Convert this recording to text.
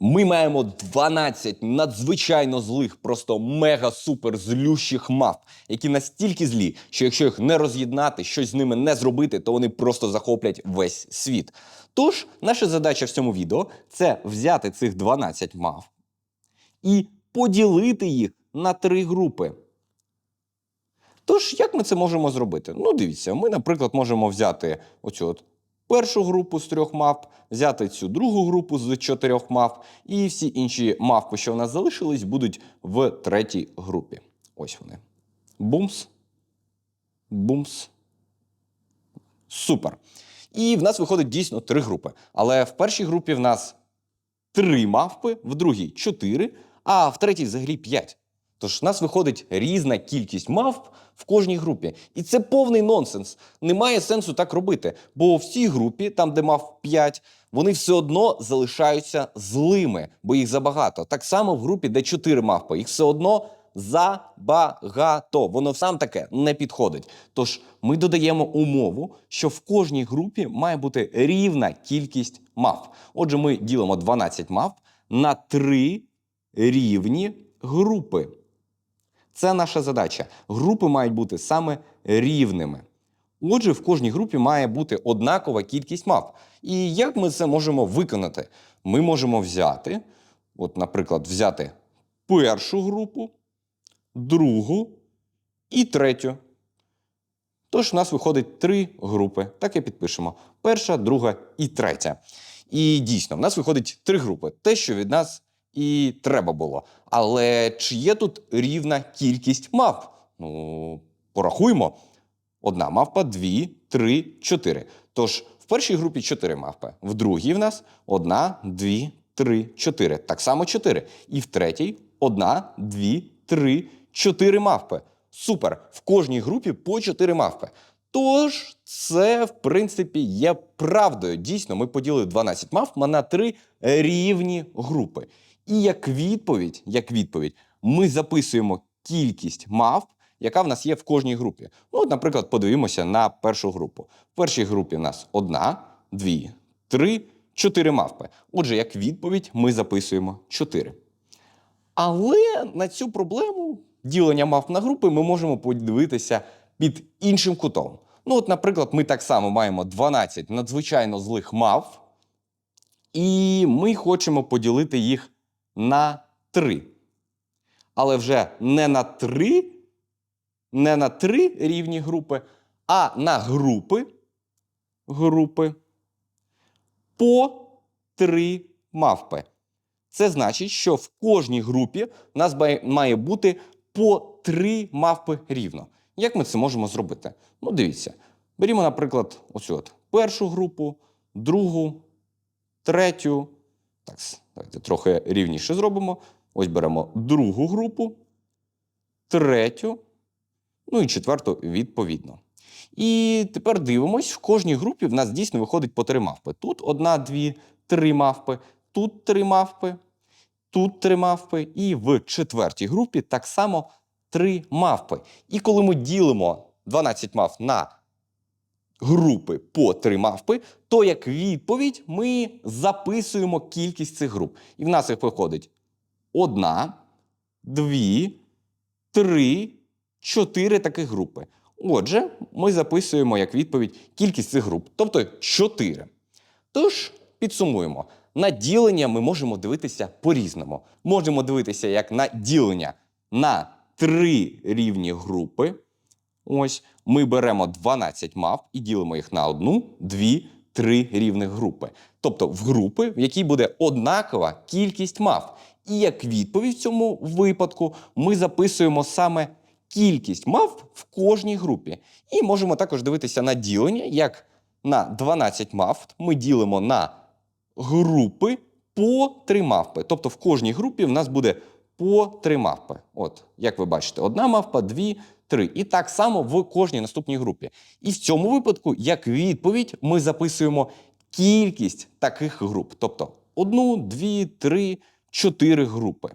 Ми маємо 12 надзвичайно злих, просто мега супер злющих мавп, які настільки злі, що якщо їх не роз'єднати, щось з ними не зробити, то вони просто захоплять весь світ. Тож, наша задача в цьому відео це взяти цих 12 мавп і поділити їх на три групи. Тож, як ми це можемо зробити? Ну, дивіться, ми, наприклад, можемо взяти оцю от першу групу з трьох мавп, взяти цю другу групу з чотирьох мавп, і всі інші мавпи, що в нас залишились, будуть в третій групі. Ось вони. Бумс. Бумс. Супер. І в нас виходить дійсно три групи. Але в першій групі в нас три мавпи, в другій чотири, а в третій взагалі п'ять. Тож в нас виходить різна кількість мавп в кожній групі. І це повний нонсенс. Немає сенсу так робити. Бо в цій групі, там, де мав 5, вони все одно залишаються злими, бо їх забагато. Так само в групі, де 4 мавпи, їх все одно забагато. Воно сам таке не підходить. Тож ми додаємо умову, що в кожній групі має бути рівна кількість мавп. Отже, ми ділимо 12 мавп на 3 рівні групи. Це наша задача. Групи мають бути саме рівними. Отже, в кожній групі має бути однакова кількість мап. І як ми це можемо виконати? Ми можемо взяти, от, наприклад, взяти першу групу, другу і третю. Тож в нас виходить три групи. Так і підпишемо: перша, друга і третя. І дійсно, в нас виходить три групи. Те, що від нас і треба було. Але чи є тут рівна кількість мавп? Ну, порахуємо. Одна мавпа, дві, три, чотири. Тож в першій групі чотири мавпи, в другій в нас одна, дві, три, чотири. Так само чотири. І в третій одна, дві, три, чотири мавпи. Супер! В кожній групі по чотири мавпи. Тож, це, в принципі, є правдою. Дійсно, ми поділили 12 мавп на три рівні групи. І як відповідь, як відповідь, ми записуємо кількість мавп, яка в нас є в кожній групі. Ну, от, наприклад, подивимося на першу групу. В першій групі в нас одна, дві, три, чотири мавпи. Отже, як відповідь, ми записуємо чотири. Але на цю проблему ділення мавп на групи ми можемо подивитися під іншим кутом. Ну, от, наприклад, ми так само маємо 12 надзвичайно злих мавп, і ми хочемо поділити їх на 3. Але вже не на 3, не на 3 рівні групи, а на групи, групи по 3 мавпи. Це значить, що в кожній групі в нас має- бути по 3 мавпи рівно. Як ми це можемо зробити? Ну, дивіться. Берімо, наприклад, оцю от першу групу, другу, третю. Так, давайте трохи рівніше зробимо. Ось беремо другу групу, третю, ну і четверту відповідно. І тепер дивимось, в кожній групі в нас дійсно виходить по три мавпи. Тут одна, дві, три мавпи, тут три мавпи, тут три мавпи, і в четвертій групі так само три мавпи. І коли ми ділимо 12 мавп на групи по три мавпи, то як відповідь ми записуємо кількість цих груп. І в нас їх виходить одна, дві, три, чотири таких групи. Отже, ми записуємо як відповідь кількість цих груп, тобто 4. Тож, підсумуємо. На ділення ми можемо дивитися по-різному. Можемо дивитися як на ділення на три рівні групи. Ось ми беремо 12 мап і ділимо їх на одну, дві, три рівних групи. Тобто в групи, в якій буде однакова кількість мав. І як відповідь в цьому випадку ми записуємо саме кількість мав в кожній групі. І можемо також дивитися на ділення, як на 12 мав ми ділимо на групи по 3 мавпи. Тобто в кожній групі в нас буде по 3 мавпи. От, як ви бачите, одна мавпа, дві, три. І так само в кожній наступній групі. І в цьому випадку, як відповідь, ми записуємо кількість таких груп. Тобто одну, дві, три, чотири групи.